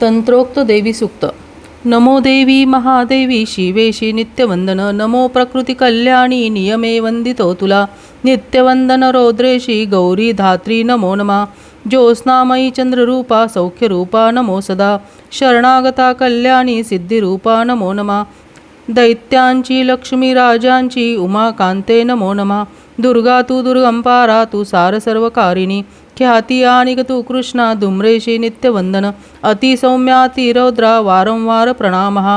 तंत्रोक्त देवी सुक्त. नमो देवी महादेवी शिवेशी नित्यवंदन नमो प्रकृती कल्याणी नियमे वंदितो तुला. नित्यवंदन रौद्रेशी गौरी धात्री नमो नमा. ज्योत्स्नामयी चंद्ररूपा सौख्यरूपा नमो सदा. शरणागता कल्याणी सिद्धिरूपा नमो नमा. दैत्यांची लक्ष्मी राजांची उमाकांते नमो नमा. दुर्गा तू दुर्गंपारा तू सार सर्वकारिणी ख्याती आणि तू कृष्णा धुम्रेशी नित्यवंदन अतिसौम्यातिरौद्रा वारंवार प्रणामः।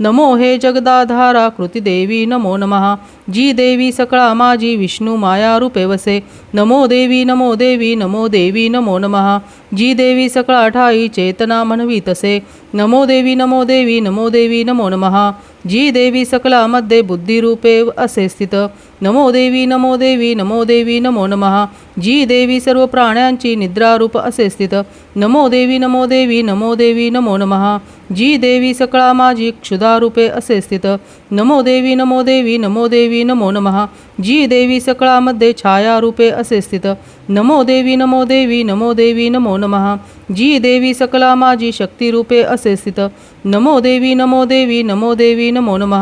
नमो हे जगदाधारा कृतिदेवी नमो नमः। जी देवी सकळा माझी विष्णू माया रूपे वसे। नमो देवी नमो देवी नमो देवी नमो नमः। जी देवी सकळा ठाई चेतना म्हणवी तसे नमो देवी नमो देवी नमो देवी नमो नमः जी देवी सकलामध्ये बुद्धिरूपे असे स्थित नमो देवी नमो देवी नमो देवी नमो नमः जी देवी सर्व प्राण्यांची निद्रारूप असे स्थित नमो देवी नमो देवी नमो देवी नमो नमः जी देवी सकळा माझी क्षुधारूपे असे स्थित नमो देवी नमो देवी नमो देवी नमो नमः जी देवी सकळामध्ये छायारूपे असे स्थित नमो देवी नमो देवी नमो देवी नमो नमः। जी देवी सकला माजी शक्ति रूपे असे स्थित नमो देवी नमो देवी नमो देवी, नमो नम।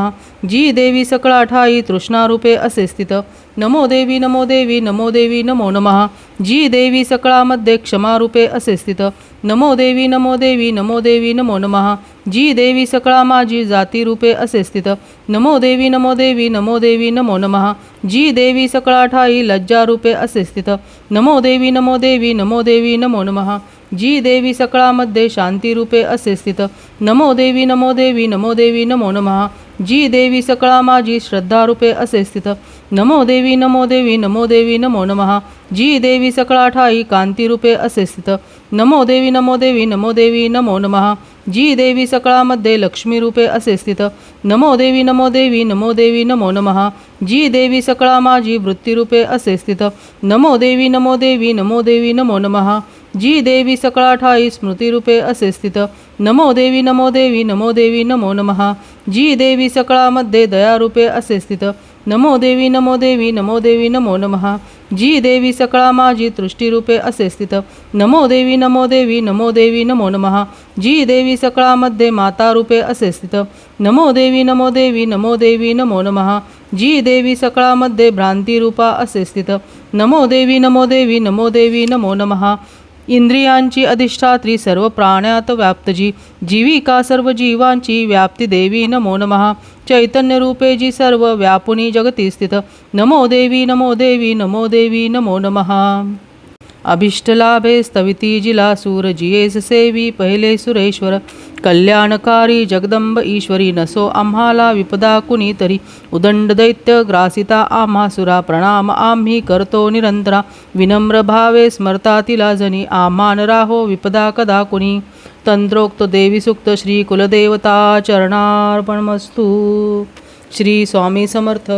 जी देवी सकला ठाई तृष्णारूपे असे स्थित नमो देवी नमो देवी नमो देवी, नमो नमः। जी देवी सकळामध्ये क्षमारूपे असे स्थित नमो देवी नमो देवी नमो देवी नमो नमः जी देवी सकळा माझी जातीरूपे असे स्थित नमो देवी नमो देवी नमो देवी नमो नमः जी देवी सकळा ठाई लज्जारूपे असे स्थित नमो देवी नमो देवी नमो देवी नमो नमः जी देवी सकळामध्ये शांतीरूपे असे स्थित नमो देवी नमो देवी नमो देवी नमो नमः जी देवी सकळा माझी श्रद्धारूपे असे स्थित नमो देवी नमो देवी नमो देवी नमो नमः जी देवी सकळा ठाई कांतीरूपे असे स्थित नमो देवी नमो देवी नमो देवी नमो नमः जी देवी सकळामध्ये लक्ष्मीरूपे असे स्थित नमो देवी नमो देवी नमो देवी नमो नमः जी देवी सकळा माझी वृत्तीरूपे असे स्थित नमो देवी नमो देवी नमो देवी नमो नमः जी देवी सकळा ठाई स्मृतिरूपे असे स्थित नमो देवी नमो देवी नमो देवी नमो नमः जी देवी सकळामध्ये दयारूपे असे स्थित नमो देवी नमो देवी नमो देवी नमो नमः जी देवी सकळा माझी तृष्टीरूपे असे स्थित नमो देवी नमो देवी नमो देवी नमो नमः जी देवी सकळामध्ये मातारूपे असे स्थित नमो देवी नमो देवी नमो देवी नमो नमः जी देवी सकळामध्ये भ्रांतिरूपा असे स्थित नमो देवी नमो देवी नमो देवी नमो नमः इंद्रियांची अधिष्ठात्री सर्व प्राण्यात व्याप्त जी. जीविका सर्व जीवांची व्याप्ती देवी. नमो नमः. चैतन्य रूपे जी सर्व व्यापुनी जगती स्थित. नमो देवी नमो देवी नमो देवी, नमो नमः. अभिष्टलाभे स्तविती जिला सूर जियेस सेवी पहिले सुरेश्वर। कल्याणकारी जगदंब ईश्वरी नसो आम्हाला विपदा कुणीतरी उदंड दैत्य ग्रासिता आम्हा सुरा प्रणाम आम्ही करतो निरंतरा। विनम्र भावे स्मरता तिला जनी आमान राहो विपदा कदा कुणी। तंत्रोक्त देवी सुक्त श्री कुलदेवता चरणार्पणमस्तू। श्री स्वामी समर्थ।